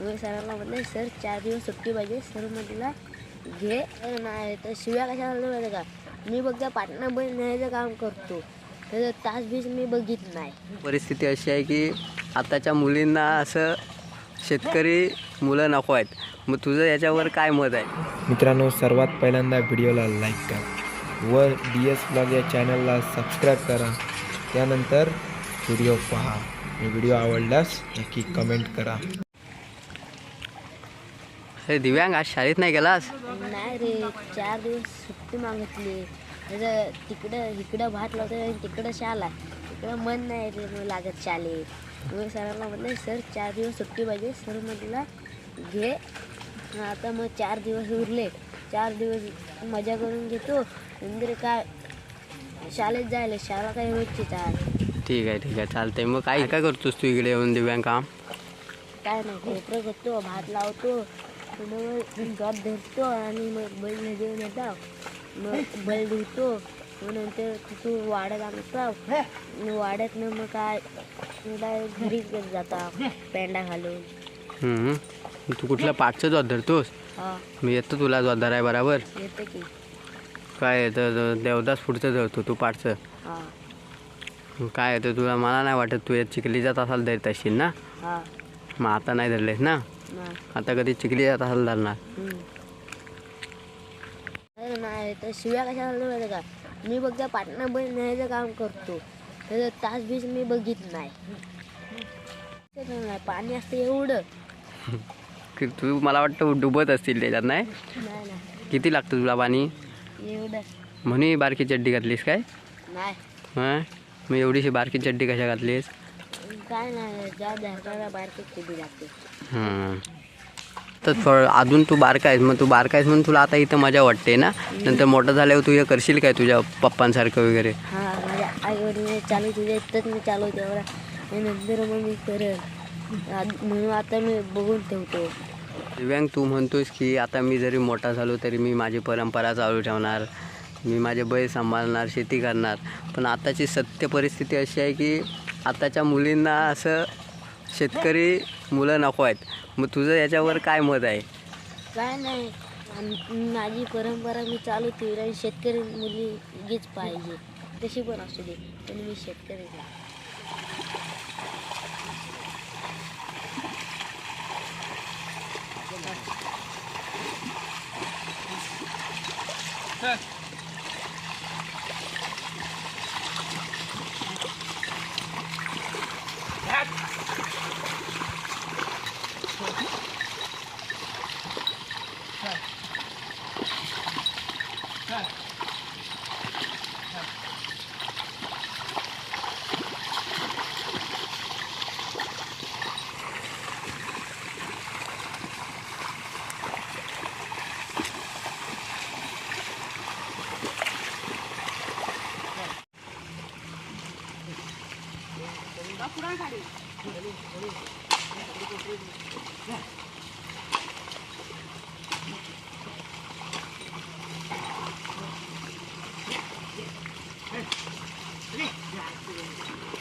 मी सरांना म्हटलं सर चार दिवस सुट्टी पाहिजे. सर म्हटलं घे. तर नाही तर शिव्या कशाला आल्या माहिती का मी बघता पाटणा बैल न्यायचं काम करतो. त्याचं तास बीस मी बघित नाही. परिस्थिती अशी आहे की आताच्या मुलींना असं शेतकरी मुलं नको आहेत. मग तुझं याच्यावर काय मत आहे? मित्रांनो सर्वात पहिल्यांदा व्हिडिओला लाईक करा. व डी एस ब्लॉग या चॅनलला सबस्क्राईब करा. त्यानंतर व्हिडिओ पहा. आणि व्हिडिओ आवडल्यास नक्की कमेंट करा. अरे दिव्यांग आज शाळेत नाही गेलास? नाही रे चार दिवस सुट्टी मागितली. त्याचं तिकडं इकडं भात लावतो तिकडं शाला तिकडं मन नाही रे लागत शाळेत. मी सरांना म्हटलं सर चार दिवस सुट्टी पाहिजे. सर म्हटलं घे. आता मग चार दिवस उरले. चार दिवस मजा करून घेतो. नंतर काय? शाळेत जायला शाळा काय रोजची चाल? ठीक आहे ठीक आहे चालतंय. मग काय काय करतोस तू इकडे येऊन दिव्यांग काम? काय नाही कोपरं करतो. भात लावतो. जॉब धरतो आणि मग बैल घेऊन येतो मग बैल धुतो. मग नंतर तिथून वाड्यात मग वाड्यातनं मग काय डायरेक्ट घरी जाता पेंडा घालून. तू कुठल्या पाठचं जोत धरतोस? हा. मी येतो तुला जोत धराय बराबर. येतं की. काय येतं देवदास पुढचं धरतो तू पाठचं. काय येतं तुला मला नाही वाटत तू यात चिखलीचा तासाला धरत असशील ना? हा. मग आता नाही धरलेस ना? आता कधी चिखलीचा तासाला धरणार हम्म. अरे नाही तर शिव्या आल्या माहिती का? मी बघता पाटणा बैल न्यायचं काम करतो. त्याचं तास बीस मी बघित नाही. पाणी असतं एवढं. की तू मला वाटतं डुबत असतील त्याच्यात नाही? नाही नाही. किती लागतं तुला पाणी? एवढं. म्हणून बारकी चड्डी घातलीस काय? नाही. हां? मग एवढीशी बारकी चड्डी कशा घातलीस? काय नाही बारके लागते. तर थोडं अजून तू बारका आहेस मग तू बारका आहेस म्हणून तुला आता इथं मजा वाटते ना? नंतर मोठं झाल्यावर तू हे करशील काय तुझ्या पप्पांसारखं वगैरे? हा माझ्या आई वडील चालू तुझ्या इथंच मी चालू तेवढा आणि नंतर मग मी करेल. आ- म्हणून आता मी बघून ठेवतो. दिव्यांग तू म्हणतोस की आता मी जरी मोठा झालो तरी मी माझी परंपरा चालू ठेवणार मी माझे बैल सांभाळणार शेती करणार. पण आताची सत्य परिस्थिती अशी आहे की आताच्या मुलींना असं शेतकरी मुलं नको आहेत. मग तुझं याच्यावर काय मत आहे? काय नाही. माझी परंपरा मी चालू ठेवीन आणि शेतकरी मुलगीच पाहिजे. तशी पण असू दे पण मी शेतकरी आहे. kurang kali. Yeah, I see it.